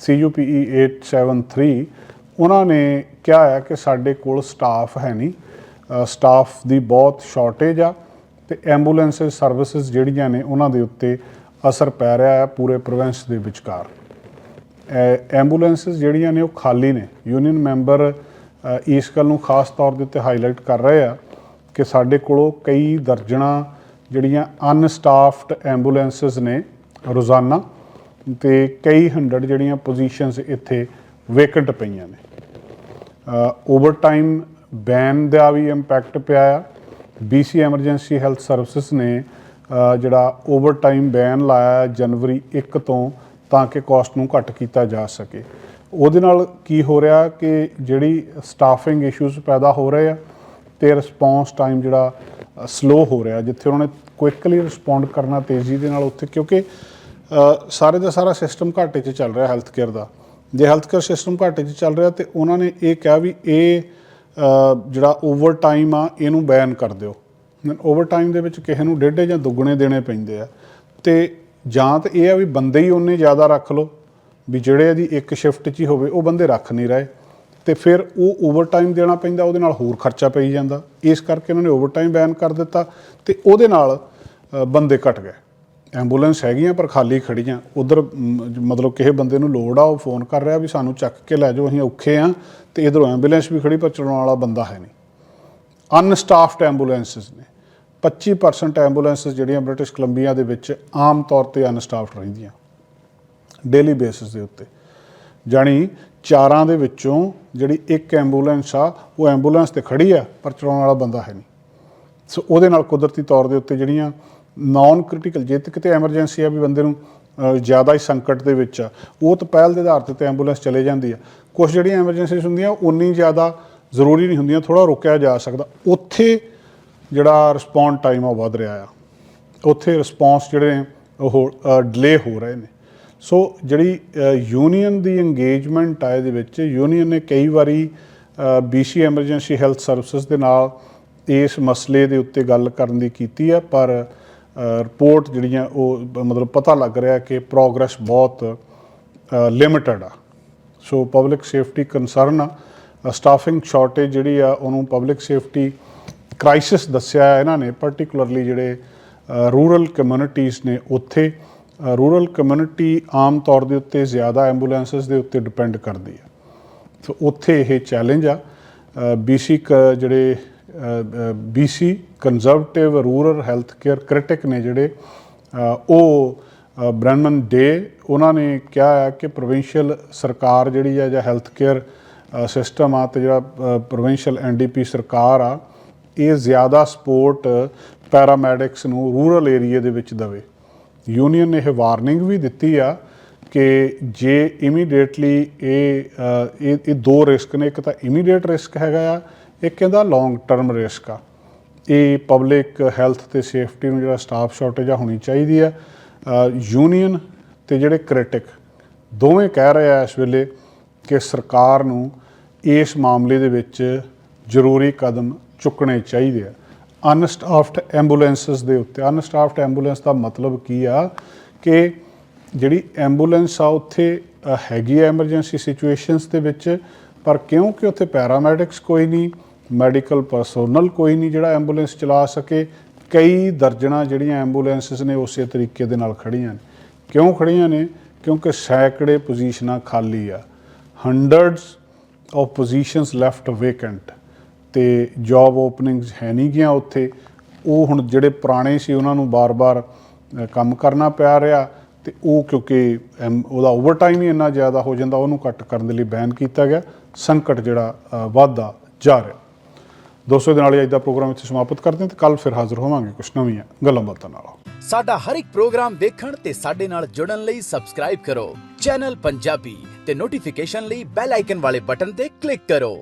CUPE 873 ਉਹਨਾਂ ਨੇ ਕਿਹਾ ਹੈ ਕਿ ਸਾਡੇ ਕੋਲ ਸਟਾਫ ਹੈ ਨਹੀਂ। ਸਟਾਫ ਦੀ ਬਹੁਤ ਸ਼ਾਰਟੇਜ ਆ ਤੇ ਐਂਬੂਲੈਂਸ ਸਰਵਿਸਿਜ਼ ਜਿਹੜੀਆਂ ਨੇ ਉਹਨਾਂ ਦੇ ਉੱਤੇ ਅਸਰ ਪੈ ਰਿਹਾ ਹੈ ਪੂਰੇ ਪ੍ਰੋਵਿੰਸ ਦੇ ਵਿਚਕਾਰ। ਐਂਬੂਲੈਂਸਸ ਜਿਹੜੀਆਂ ਨੇ ਉਹ ਖਾਲੀ ਨੇ। ਯੂਨੀਅਨ ਮੈਂਬਰ ਇਸ ਗੱਲ ਨੂੰ ਖਾਸ ਤੌਰ ਦੇ ਉੱਤੇ ਹਾਈਲਾਈਟ ਕਰ ਰਹੇ ਆ ਕਿ ਸਾਡੇ ਕੋਲੋਂ ਕਈ ਦਰਜਣਾ ਜਿਹੜੀਆਂ ਅਨਸਟਾਫਡ ਐਂਬੂਲੈਂਸਸ ਨੇ, ਰੋਜ਼ਾਨਾ, ਤੇ ਕਈ ਹੰਡਰਡ ਜਿਹੜੀਆਂ ਪੋਜੀਸ਼ਨਸ ਇੱਥੇ ਵੇਕੈਂਟ ਪਈਆਂ ਨੇ। ਓਵਰ ਟਾਈਮ ਬੈਨ ਦਾ ਵੀ ਇੰਪੈਕਟ ਪਿਆ ਆ। BC ਐਮਰਜੈਂਸੀ ਹੈਲਥ ਸਰਵਿਸਿਜ਼ ਨੇ ਅ, ਜਿਹੜਾ ਓਵਰਟਾਈਮ ਬੈਨ ਲਾਇਆ ਜਨਵਰੀ 1 ਤੋਂ ਤਾਂ ਕਿ ਕਾਸਟ ਨੂੰ ਘੱਟ ਕੀਤਾ ਜਾ ਸਕੇ। ਉਹਦੇ ਨਾਲ ਕੀ ਹੋ ਰਿਹਾ ਕਿ ਜਿਹੜੀ ਸਟਾਫਿੰਗ ਇਸ਼ੂਜ਼ ਪੈਦਾ ਹੋ ਰਹੇ ਆ ਤੇ ਰਿਸਪੌਂਸ ਟਾਈਮ ਜਿਹੜਾ ਸਲੋ ਹੋ ਰਿਹਾ ਜਿੱਥੇ ਉਹਨਾਂ ਨੇ ਕੁਇਕਲੀ ਰਿਸਪੌਂਡ ਕਰਨਾ ਤੇਜ਼ੀ ਦੇ ਨਾਲ ਉੱਥੇ ਕਿਉਂਕਿ ਸਾਰੇ ਦਾ ਸਾਰਾ ਸਿਸਟਮ ਘਾਟੇ 'ਚ ਚੱਲ ਰਿਹਾ ਹੈਲਥ ਕੇਅਰ ਦਾ। ਜੇ ਹੈਲਥ ਕੇਅਰ ਸਿਸਟਮ ਘਾਟੇ 'ਚ ਚੱਲ ਰਿਹਾ ਤੇ ਉਹਨਾਂ ਨੇ ਇਹ ਕਿਹਾ ਵੀ ਇਹ ਜਿਹੜਾ ਓਵਰ ਟਾਈਮ ਆ ਇਹਨੂੰ ਬੈਨ ਕਰ ਦਿਓ। ਓਵਰ ਟਾਈਮ ਦੇ ਵਿੱਚ ਕਿਸੇ ਨੂੰ ਡੇਢੇ ਜਾਂ ਦੁੱਗਣੇ ਦੇਣੇ ਪੈਂਦੇ ਆ। ਤੇ ਜਾਂ ਤਾਂ ਇਹ ਆ ਵੀ ਬੰਦੇ ਹੀ ਉਹਨੇ ਜ਼ਿਆਦਾ ਰੱਖ ਲਓ, ਵੀ ਜਿਹੜੇ ਇਹਦੀ ਇੱਕ ਸ਼ਿਫਟ 'ਚ ਹੀ ਹੋਵੇ, ਉਹ ਬੰਦੇ ਰੱਖ ਨਹੀਂ ਰਹੇ। ਤੇ ਫਿਰ ਉਹ ਓਵਰ ਟਾਈਮ ਦੇਣਾ ਪੈਂਦਾ, ਉਹਦੇ ਨਾਲ ਹੋਰ ਖਰਚਾ ਪਈ ਜਾਂਦਾ। ਇਸ ਕਰਕੇ ਉਹਨਾਂ ਨੇ ਓਵਰ ਟਾਈਮ ਬੈਨ ਕਰ ਦਿੱਤਾ ਤੇ ਉਹਦੇ ਨਾਲ ਬੰਦੇ ਘਟ ਗਏ। ਐਂਬੂਲੈਂਸ ਹੈਗੀਆਂ, ਪਰ ਖਾਲੀ ਖੜੀਆਂ। ਉਧਰ ਮਤਲਬ ਕਿਸੇ ਬੰਦੇ ਨੂੰ ਲੋੜ ਆ, ਉਹ ਫੋਨ ਕਰ ਰਿਹਾ ਵੀ ਸਾਨੂੰ ਚੱਕ ਕੇ ਲੈ ਜਾਓ, ਅਸੀਂ ਔਖੇ ਆ। ਤੇ ਇਧਰੋਂ ਐਂਬੂਲੈਂਸ ਵੀ ਖੜੀ, ਪਰ ਚਲਾਉਣ ਵਾਲਾ ਬੰਦਾ ਹੈ ਨਹੀਂ। ਅਨਸਟਾਫਡ ਐਂਬੂਲੈਂਸਸ ਨੇ। 25% ਐਂਬੂਲੈਂਸਸ ਜਿਹੜੀਆਂ ਬ੍ਰਿਟਿਸ਼ ਕੋਲੰਬੀਆ ਦੇ ਵਿੱਚ ਆਮ ਤੌਰ ਤੇ ਅਨਸਟਾਫਡ ਰਹਿੰਦੀਆਂ, ਡੇਲੀ ਬੇਸਿਸ ਦੇ ਉੱਤੇ। ਜਾਣੀ ਚਾਰਾਂ ਦੇ ਵਿੱਚੋਂ ਜਿਹੜੀ ਇੱਕ ਐਂਬੂਲੈਂਸ ਆ, ਉਹ ਐਂਬੂਲੈਂਸ ਤੇ ਖੜੀ ਆ, ਪਰ ਚਲਾਉਣ ਵਾਲਾ ਬੰਦਾ ਹੈ ਨਹੀਂ। ਸੋ ਉਹਦੇ ਨਾਲ ਕੁਦਰਤੀ ਤੌਰ ਦੇ ਉੱਤੇ ਜਿਹੜੀਆਂ ਨਾਨ ਕ੍ਰਿਟੀਕਲ ਜੇ ਤੇ ਕਿਤੇ ਐਮਰਜੈਂਸੀ ਆ ਵੀ ਬੰਦੇ ਨੂੰ ਜ਼ਿਆਦਾ ਹੀ ਸੰਕਟ ਦੇ ਵਿੱਚ ਆ, ਉਹ ਤਾਂ ਪਹਿਲ ਦੇ ਆਧਾਰ ਤੇ ਤੇ ਐਂਬੂਲੈਂਸ ਚਲੇ ਜਾਂਦੀ ਆ। ਕੁਝ ਜਿਹੜੀਆਂ ਐਮਰਜੈਂਸੀਜ਼ ਹੁੰਦੀਆਂ, ਉਨੀ ਜ਼ਿਆਦਾ ਜ਼ਰੂਰੀ ਨਹੀਂ ਹੁੰਦੀਆਂ ਥੋੜਾ ਰੋਕਿਆ ਜਾ ਸਕਦਾ। ਉੱਥੇ ਜਿਹੜਾ ਰਿਸਪੌਂਡ ਟਾਈਮ ਆ ਉਹ ਵੱਧ ਰਿਹਾ ਆ। ਉੱਥੇ ਰਿਸਪੌਂਸ ਜਿਹੜੇ ਨੇ, ਉਹ ਡਿਲੇ ਹੋ ਰਹੇ ਨੇ। ਸੋ ਜਿਹੜੀ ਯੂਨੀਅਨ ਦੀ ਇੰਗੇਜਮੈਂਟ ਆ ਇਹਦੇ ਵਿੱਚ ਯੂਨੀਅਨ ਨੇ ਕਈ ਵਾਰੀ BC ਐਮਰਜੈਂਸੀ ਹੈਲਥ ਸਰਵਿਸਿਜ਼ ਦੇ ਨਾਲ ਇਸ ਮਸਲੇ ਦੇ ਉੱਤੇ ਗੱਲ ਕਰਨ ਦੀ ਕੀਤੀ ਆ, ਪਰ ਰਿਪੋਰਟ ਜਿਹੜੀਆਂ ਉਹ, ਮਤਲਬ ਪਤਾ ਲੱਗ ਰਿਹਾ ਕਿ ਪ੍ਰੋਗਰੈਸ ਬਹੁਤ ਲਿਮਿਟਡ ਆ। ਸੋ ਪਬਲਿਕ ਸੇਫਟੀ ਕੰਸਰਨ ਆ। ਸਟਾਫਿੰਗ ਸ਼ਾਰਟੇਜ ਜਿਹੜੀ ਆ, ਉਹਨੂੰ ਪਬਲਿਕ ਸੇਫਟੀ ਕ੍ਰਾਈਸਿਸ ਦੱਸਿਆ ਇਹਨਾਂ ਨੇ ਪਾਰਟਿਕੂਲਰਲੀ ਜਿਹੜੇ ਰੂਰਲ ਕਮਿਊਨਿਟੀਜ਼ ਨੇ ਉੱਥੇ ਰੂਰਲ ਕਮਿਊਨਿਟੀ ਆਮ ਤੌਰ ਦੇ ਉੱਤੇ ਜ਼ਿਆਦਾ ਐਂਬੂਲੈਂਸਸ ਦੇ ਉੱਤੇ ਡਿਪੈਂਡ ਕਰਦੀ ਆ ਸੋ ਉੱਥੇ ਇਹ ਚੈਲੰਜ ਆ। BC ਕ ਜਿਹੜੇ BC Conservative rural health care critic ਨੇ ਜਿਹੜੇ ਉਹ ਬ੍ਰੈਨਮਨ ਡੇ ਉਹਨਾਂ ਨੇ ਕਿਹਾ ਹੈ ਕਿ ਪ੍ਰੋਵਿੰਸ਼ੀਅਲ ਸਰਕਾਰ ਜਿਹੜੀ ਹੈ ਜਾਂ ਹੈਲਥ ਕੇਅਰ ਸਿਸਟਮ ਆ ਤੇ ਜਿਹੜਾ ਪ੍ਰੋਵਿੰਸ਼ੀਅਲ ਐਨਡੀਪੀ ਸਰਕਾਰ ਆ ਇਹ ਜ਼ਿਆਦਾ ਸਪੋਰਟ ਪੈਰਾਮੈਡਿਕਸ ਨੂੰ ਰੂਰਲ ਏਰੀਆ ਦੇ ਵਿੱਚ ਦਵੇ। ਯੂਨੀਅਨ ਨੇ ਇਹ ਵਾਰਨਿੰਗ ਵੀ ਦਿੱਤੀ ਆ ਕਿ ਜੇ ਇਮੀਡੀਏਟਲੀ ਇਹ ਇਹ ਦੋ ਰਿਸਕ ਨੇ, ਇੱਕ ਤਾਂ ਇਮੀਡੀਏਟ ਰਿਸਕ ਹੈਗਾ ਆ, ਇੱਕ ਕਹਿੰਦਾ ਲੌਂਗ ਟਰਮ ਰਿਸਕ ਆ। ਇਹ ਪਬਲਿਕ ਹੈਲਥ ਤੇ ਸੇਫਟੀ ਨੂੰ ਜਿਹੜਾ ਸਟਾਫ ਸ਼ਾਰਟੇਜ ਆ ਹੋਣੀ ਚਾਹੀਦੀ ਆ। ਯੂਨੀਅਨ ਤੇ ਜਿਹੜੇ ਕ੍ਰਿਟਿਕ ਦੋਵੇਂ ਕਹਿ ਰਹੇ ਆ ਇਸ ਵੇਲੇ ਕਿ ਸਰਕਾਰ ਨੂੰ ਇਸ ਮਾਮਲੇ ਦੇ ਵਿੱਚ ਜ਼ਰੂਰੀ ਕਦਮ ਚੁੱਕਣੇ ਚਾਹੀਦੇ ਆ। ਅਨਸਟਾਫਡ ਐਂਬੂਲੈਂਸਸ ਦੇ ਉੱਤੇ। ਅਨਸਟਾਫਡ ਐਂਬੂਲੈਂਸ ਦਾ ਮਤਲਬ ਕੀ ਆ ਕਿ ਜਿਹੜੀ ਐਂਬੂਲੈਂਸ ਆ, ਉੱਥੇ ਹੈਗੀ ਆ ਐਮਰਜੈਂਸੀ ਸਿਚੁਏਸ਼ਨਸ ਦੇ ਵਿੱਚ, ਪਰ ਕਿਉਂਕਿ ਉੱਥੇ ਪੈਰਾਮੈਡਿਕਸ ਕੋਈ ਨਹੀਂ ਮੈਡੀਕਲ ਪਰਸੋਨਲ ਕੋਈ ਨਹੀਂ ਜਿਹੜਾ ਐਂਬੂਲੈਂਸ ਚਲਾ ਸਕੇ, ਕਈ ਦਰਜਣਾ ਜਿਹੜੀਆਂ ਐਂਬੂਲੈਂਸਸ ਨੇ ਉਸੇ ਤਰੀਕੇ ਦੇ ਨਾਲ ਖੜੀਆਂ ਨੇ। ਕਿਉਂ ਖੜੀਆਂ ਨੇ? ਕਿਉਂਕਿ ਸੈਂਕੜੇ ਪੋਜੀਸ਼ਨਾਂ ਖਾਲੀ ਆ। Hundreds of positions left vacant ਤੇ ਜੌਬ ਓਪਨਿੰਗਸ ਹੈ ਨਹੀਂ ਗਿਆ ਉੱਥੇ। ਉਹ ਹੁਣ ਜਿਹੜੇ ਪੁਰਾਣੇ ਸੀ ਉਹਨਾਂ ਨੂੰ ਬਾਰ-ਬਾਰ ਕੰਮ ਕਰਨਾ ਪਿਆ ਰਿਹਾ ਤੇ ਉਹ ਕਿਉਂਕਿ ਉਹਦਾ ਓਵਰਟਾਈਮ ਹੀ ਇੰਨਾ ਜ਼ਿਆਦਾ ਹੋ ਜਾਂਦਾ ਉਹਨੂੰ ਘੱਟ ਕਰਨ ਦੇ ਲਈ ਬੈਨ ਕੀਤਾ ਗਿਆ। ਸੰਕਟ ਜਿਹੜਾ ਅ, ਵੱਧਦਾ ਜਾ ਰਿਹਾ। ਦੋਸਤੋ ਦੇ ਨਾਲ ਹੀ ਅੱਜ ਦਾ ਪ੍ਰੋਗਰਾਮ ਇੱਥੇ ਸਮਾਪਤ ਕਰਦੇ ਹਾਂ ਤੇ ਕੱਲ ਫਿਰ ਹਾਜ਼ਰ ਹੋਵਾਂਗੇ ਕੁਝ ਨਵੀਆਂ ਗੱਲਾਂ ਬਾਤਾਂ ਨਾਲ। ਸਾਡਾ ਹਰ ਇੱਕ ਪ੍ਰੋਗਰਾਮ ਦੇਖਣ ਤੇ ਸਾਡੇ ਨਾਲ ਜੁੜਨ ਲਈ ਸਬਸਕ੍ਰਾਈਬ ਕਰੋ। ਚੈਨਲ ਪੰਜਾਬੀ ਤੇ ਨੋਟੀਫਿਕੇਸ਼ਨ ਲਈ ਬੈਲ ਆਈਕਨ ਵਾਲੇ ਬਟਨ ਤੇ ਕਲਿੱਕ ਕਰੋ।